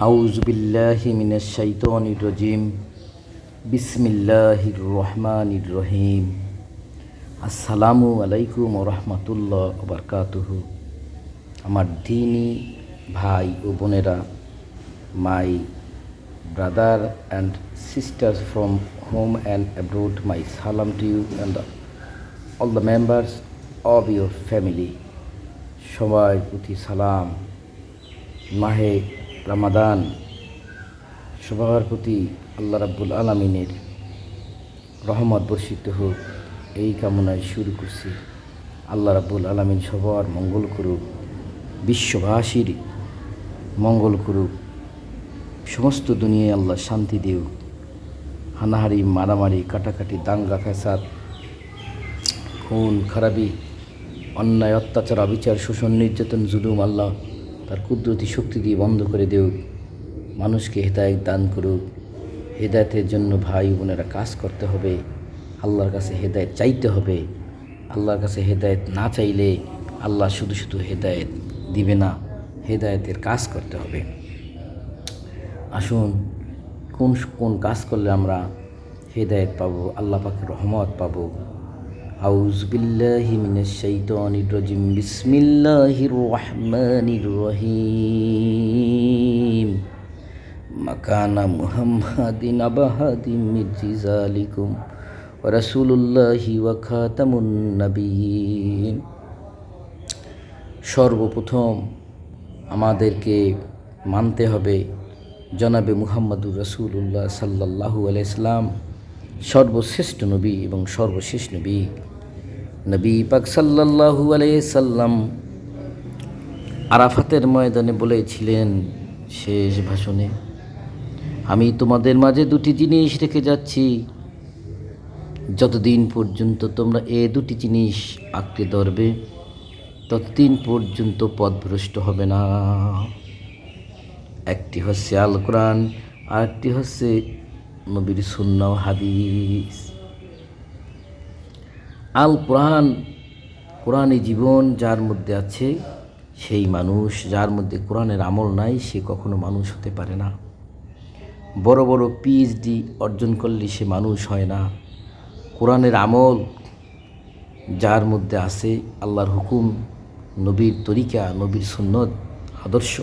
আউজবিল্লাহি মিনাশ শাইতানির রজিম। বিসমিল্লাহির রহমানির রহিম। আসসালামু আলাইকুম রহমতুল্লাহ বরকাতুহ। আমার দিনী ভাই ও বোনেরা my brother and sisters from home and abroad my সালাম to you and all the members of your family সবাই প্রতি সালাম। মাহে রামাদান সবার প্রতি আল্লাহ রাব্বুল আলমিনের রহমত বর্ষিত হোক। এই কামনায় শুরু করছি। আল্লাহ রাব্বুল আলমিন সবার মঙ্গল করুক, বিশ্ববাসীর মঙ্গল করুক, সমস্ত দুনিয়ায় আল্লাহ শান্তি দেউক। হানাহারি, মারামারি, কাটাকাটি, দাঙ্গা, ফ্যাসাদ, খুন, খারাপি, অন্যায়, অত্যাচার, অবিচার, শোষণ, নির্যাতন, জুলুম, আল্লাহ তার কুদরতি শক্তি দিয়ে বন্ধ করে দেউক মানুষকে হেদায়ত দান করুক। হেদায়তের জন্য ভাই বোনেরা কাজ করতে হবে। আল্লাহর কাছে হেদায়ত চাইতে হবে। আল্লাহর কাছে হেদায়ত না চাইলে আল্লাহ শুধু শুধু হেদায়ত দিবে না, হেদায়তের কাজ করতে হবে। আসুন, কোন কোন কাজ করলে আমরা হেদায়ত পাবো? আল্লাহ পাকের রহমত পাবো। আউজ বিল্লাহি মিনাশ শাইতানির রাজিম। বিসমিল্লাহির রহমানির রহিম। মাকানা মুহাম্মাদিন আবাহাদিম মির্জিজালিকুম রাসূলুল্লাহি ওয়া খাতামুন সর্বপ্রথম আমাদেরকে মানতে হবে জনাবে মুহাম্মদুর রসুল্লাহ সাল্লাহু আলাইসলাম সর্বশ্রেষ্ঠ নবী এবং সর্বশেষ নবী। নবী পাক সাল্লাহু আলাইসাল্লাম আরাফাতের ময়দানে বলেছিলেন, শেষ ভাষণে আমি তোমাদের মাঝে দুটি জিনিস রেখে যাচ্ছি। যতদিন পর্যন্ত তোমরা এ দুটি জিনিস আঁকড়ে ধরবে, ততদিন পর্যন্ত পথভ্রষ্ট হবে না। একটি হচ্ছে আল কোরআন আরেকটি হচ্ছে নবীর সুন্না হাদিস। আল কোরআন, কোরআনে জীবন যার মধ্যে আছে, সেই মানুষ, যার মধ্যে কোরআনের আমল নাই, সে কখনো মানুষ হতে পারে না। বড় বড় পিএইচডি অর্জন করলে সে মানুষ হয় না। কোরআনের আমল যার মধ্যে আছে আল্লাহর হুকুম, নবীর তরিকা, নবীর সুন্নত, আদর্শ।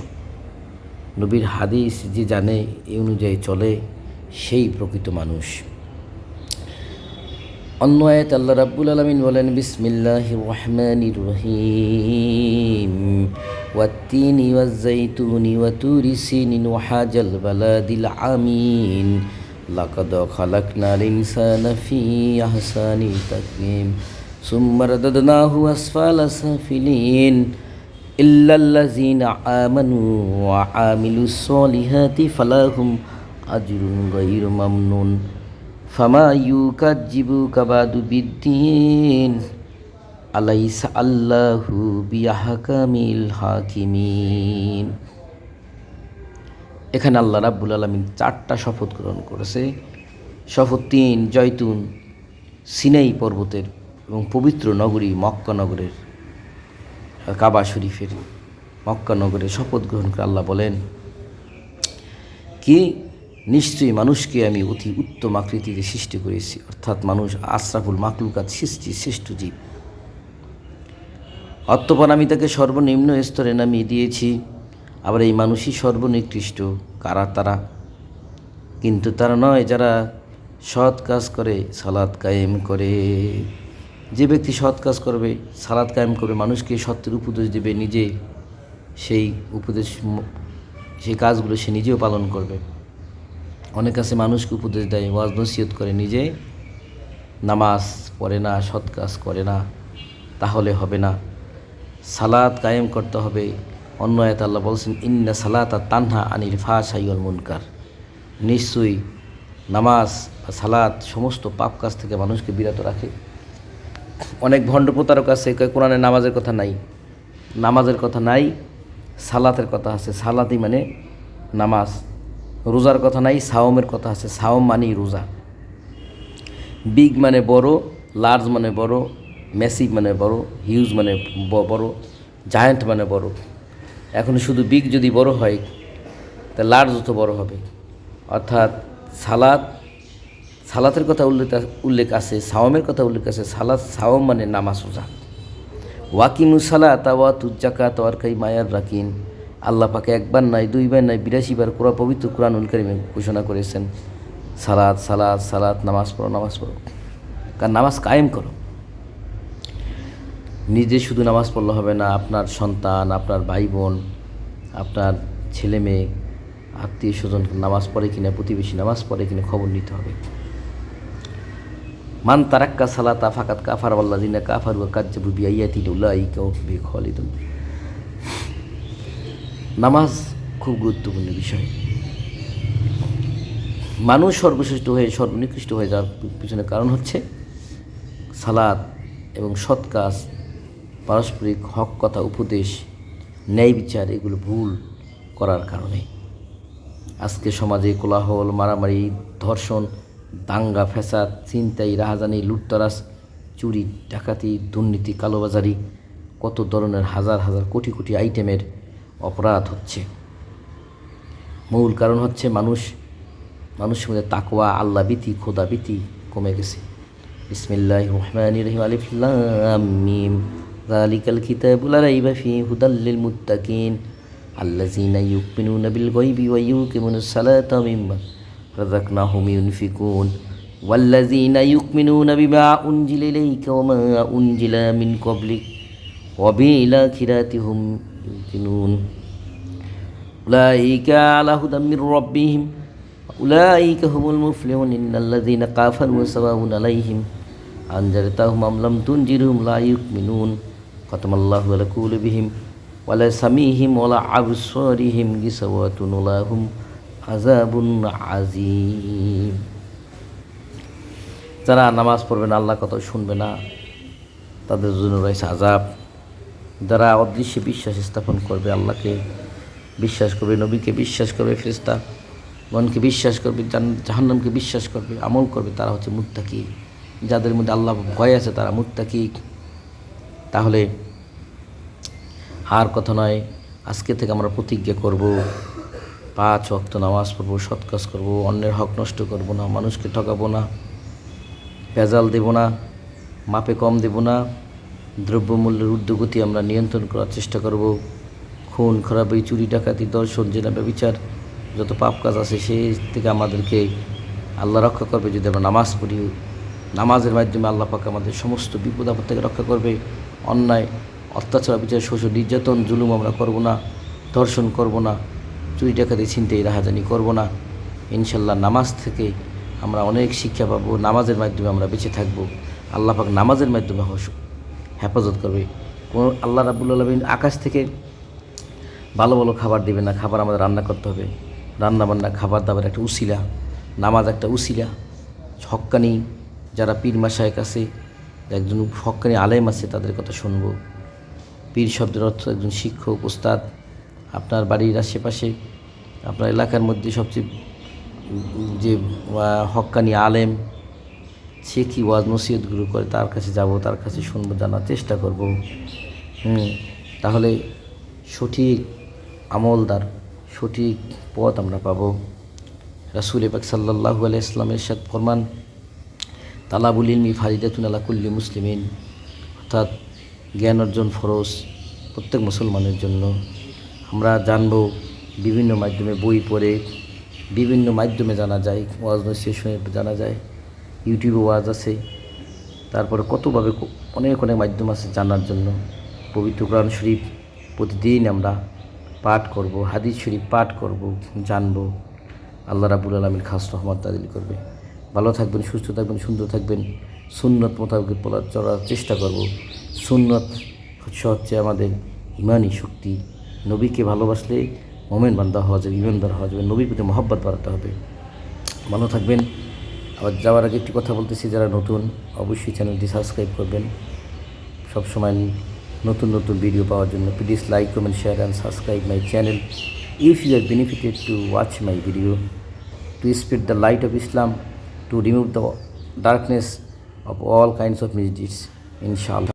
নবীর হাদিস যে জানে এই অনুযায়ী চলে, সেই প্রকৃত মানুষ। অন্য আয়াত আল্লাহ রাব্বুল আলমিন বলেন বিসমিল্লাহ রহমান রহিম والتين والزيتون وتور سين وحاج البلد العمين لقد خلقنا الإنسان في أحسن تقويم ثم رددناه أسفل سافلين إلا الذين آمنوا وعاملوا الصالحات فلهم أجر غير ممنون ফামা ইউকাজিবু কাবাদু বিদ্দিন, আলাইসা আল্লাহু বিয়াহাকামিল হাকিমিন। এখানে আল্লাহ রাব্বুল আলমিন চারটা শপথ গ্রহণ করেছে। শপথ তিন, জয়তুন, সিনাই পর্বতের এবং পবিত্র নগরী মক্কা নগরের কাবা শরীফের মক্কা নগরে শপথ গ্রহণ করে আল্লাহ বলেন, কি নিশ্চয়ই মানুষকে আমি অতি উত্তম আকৃতিতে সৃষ্টি করেছি। অর্থাৎ মানুষ আশরাফুল মাকলুকাত সৃষ্টি, শ্রেষ্ঠ জীব। অতঃপর আমি তাকে সর্বনিম্ন স্তরে নামিয়ে দিয়েছি। আবার এই মানুষই সর্বনিকৃষ্ট, কারা তারা? কিন্তু তারা নয় যারা সৎ কাজ করে সালাদ কায়েম করে। যে ব্যক্তি সৎ কাজ করবে সালাদ কায়েম করবে, মানুষকে সত্যের উপদেশ দেবে নিজে। সেই উপদেশ সেই কাজগুলো সে নিজেও পালন করবে। অনেক আছে মানুষকে উপদেশ দেয়, ওয়াজ নসিহত করে নিজে। নামাজ পড়ে না, সৎ কাজ করে না, তাহলে হবে না। সালাদ কায়েম করতে হবে। অন্য আয়াত আল্লাহ বলছেন, ইন্না সালাত আর তানহা আনিল ফা সাইল মুনকার। নিশ্চয়ই নামাজ বা সালাদ সমস্ত পাপ কাজ থেকে মানুষকে বিরত রাখে। অনেক ভণ্ড প্রতারক আছে কোরআনে নামাজের কথা নাই, নামাজের কথা নাই, সালাতের কথা আছে। সালাতই মানে নামাজ। রোজার কথা নাই, সাওমের কথা আছে। সাওম মানেই রোজা। বিগ মানে বড়, লার্জ মানে বড় মেসিভ মানে বড়, হিউজ মানে বড়, জায়ান্ট মানে বড়। এখন শুধু বিগ যদি বড় হয়, তা লাট তো বড় হবে। অর্থাৎ সালাদ সালাতের কথা উল্লেখ উল্লেখ আছে, সাওমের কথা উল্লেখ আছে। সালাদ সাওম মানে নামাজ, রোজা। ওয়াকিমুসালা তাওয়া তুজ্জাকা তোয়ার মায়ার রাকিন। আল্লাহ পাকে একবার নাই, দুইবার নাই বিরাশি বার কোরআন, পবিত্র কোরআন উলকারিমে ঘোষণা করেছেন সালাদ সালাদ সালাদ নামাজ পড়ো নামাজ পড়ো। কারণ নামাজ কায়েম করো। নিজে শুধু নামাজ পড়লে হবে না, আপনার সন্তান, আপনার ভাই বোন আপনার ছেলে মেয়ে, আত্মীয় স্বজন নামাজ পড়ে কিনা, প্রতিবেশী নামাজ পড়ে কিনা খবর নিতে হবে। মান তারাক্কা সালাতা ফাকাত কাফার আল্লাদিনা কাফার ও কাজ্জাবু বিআইয়াতিন উল্লাইকা বি খালিদুন নামাজ খুব গুরুত্বপূর্ণ বিষয়। মানুষ সর্বশ্রেষ্ঠ হয়ে, সর্বনিকৃষ্ট হয়ে যাওয়ার পিছনে কারণ হচ্ছে সালাদ এবং সৎ কাজ, পারস্পরিক হক, কথা, উপদেশ, ন্যায় বিচার, এগুলো ভুল করার কারণে। আজকে সমাজে কোলাহল, মারামারি, ধর্ষণ, দাঙ্গা, ফ্যাসাদ, ছিনতাই, রাহাজানি লুটতরাস চুরি, ডাকাতি, দুর্নীতি, কালোবাজারি, কত ধরনের হাজার হাজার কোটি কোটি আইটেমের অপরাধ হচ্ছে মূল কারণ হচ্ছে মানুষ মানুষের মধ্যে তাকওয়া আল্লাহ বিতি খোদা বিতি কমে গেছে বিসমিল্লাহ রহমান রহিম আলিফ লাম মিম যালিকাল কিতাবুল রাইবা ফি হুদাল লিল মুত্তাকিন আল্লাযীনা ইউমিনুনা বিল গায়বি ওয়া ইউকিমুনাস সালাতা মিম্মা রাযাকনাহুম ইউনফিকুন والذين يؤمنون بما أنزل إليك وما أنزل من قبلك وبالآخرة هم يوقنون أولئك على هدى من ربهم أولئك هم المفلحون إن الذين كفروا سواء عليهم أنذرتهم أم لم تنذرهم لا يؤمنون ختم الله على قلوبهم ولا سميهم ولا أبصارهم غشاوة ولهم عذاب عظيم যারা নামাজ পড়বে না আল্লাহ কথা শুনবে না তাদের জন্য রয়েছে আজাব যারা অদৃশ্যে বিশ্বাস স্থাপন করবে, আল্লাহকে বিশ্বাস করবে, নবীকে বিশ্বাস করবে ফেরিস্তা মনকে বিশ্বাস করবে জাহান্নামকে বিশ্বাস করবে, আমল করবে, তারা হচ্ছে মুত্তাকি। যাদের মধ্যে আল্লাহ ভয় আছে, তারা মুত্তাকি। তাহলে আর কথা নয়, আজকে থেকে আমরা প্রতিজ্ঞা করব, পাঁচ অক্ত নামাজ পড়ব, সৎ কাজ করব, অন্যের হক নষ্ট করব না, মানুষকে ঠকাবো না, ভেজাল দেব না, মাপে কম দেব না। দ্রব্যমূল্যের ঊর্ধ্বগতি আমরা নিয়ন্ত্রণ করার চেষ্টা করব। খুন, খারাপ, চুরি, ডাকাতি, দর্শন, জেনা, ব্যবচার, যত পাপ কাজ আছে সেই থেকে আমাদেরকে আল্লাহ রক্ষা করবে। যদি আমরা নামাজ পড়ি, নামাজের মাধ্যমে আল্লাহ পাক আমাদের সমস্ত বিপদ আপদ থেকে রক্ষা করবে। অন্যায়, অত্যাচার বিচার শোষণ, নির্যাতন, জুলুম আমরা করব না, ধর্ষণ করব না, চুরি, ডাকাতি, ছিনতাই, রাহাজানি করব না। ইনশাল্লাহ নামাজ থেকে আমরা অনেক শিক্ষা পাবো, নামাজের মাধ্যমে আমরা বেঁচে থাকব। আল্লাহ পাক নামাজের মাধ্যমে হেফাজত করবে। কোন আল্লাহ রাবুল আলমিন আকাশ থেকে ভালো ভালো খাবার দেবে না। খাবার আমাদের রান্না করতে হবে। রান্না বান্না, খাবার দাবার একটা উসিলা, নামাজ একটা উসিলা। হক্কানি যারা পীর মাসায়েক আছে, একজন হক্কানি আলেম আছে, তাদের কথা শুনব। পীর শব্দের অর্থ একজন শিক্ষক ওস্তাদ আপনার বাড়ির আশেপাশে, আপনার এলাকার মধ্যে সবচেয়ে যে হক্কানি আলেম সে কী ওয়াজ নসিহতগুলো করে, তার কাছে যাব, তার কাছে শুনব, জানার চেষ্টা করব। হুম, তাহলে সঠিক আমলদার সঠিক পথ আমরা পাবো। রাসুল পাক সাল্লাহু আলাই ইসলামের সাথ ফরমান, তালাবুল ইলমি ফারিদাতুন আলা কুল্লি মুসলিমিন, অর্থাৎ জ্ঞান অর্জন ফরজ প্রত্যেক মুসলমানের জন্য। আমরা জানব বিভিন্ন মাধ্যমে বই পড়ে, বিভিন্ন মাধ্যমে জানা যায়, ওয়াজ নসিহত শুনে জানা যায়। ইউটিউবে ওয়াজ আছে। তারপরে কতভাবে অনেক অনেক মাধ্যম আছে জানার জন্য। পবিত্র কোরআন শরীফ প্রতিদিন আমরা পাঠ করব, হাদিস শরীফ পাঠ করব, জানব। আল্লাহ রাবুল আলমীর খাস রহমত তাদিল করবে। ভালো থাকবেন, সুস্থ থাকবেন, সুন্দর থাকবেন। সুন্নত মোতাবেক চলার চেষ্টা করব। সুন্নত হচ্ছে হচ্ছে আমাদের ইমানি শক্তি। নবীকে ভালোবাসলে মোমেন বান্ধা হওয়া যাবে, ইমানদার হওয়া যাবে, নবীর প্রতি মহব্বত বাড়াতে হবে। ভালো থাকবেন। আবার যাওয়ার আগে একটি কথা বলতেছি, যারা নতুন, অবশ্যই চ্যানেলটি সাবস্ক্রাইব করবেন। সবসময় নতুন নতুন ভিডিও পাওয়ার জন্য please like comment share and subscribe my channel if you are benefited to watch my video to spread the light of Islam to remove the darkness of all kinds of miseries ইনশাআল্লাহ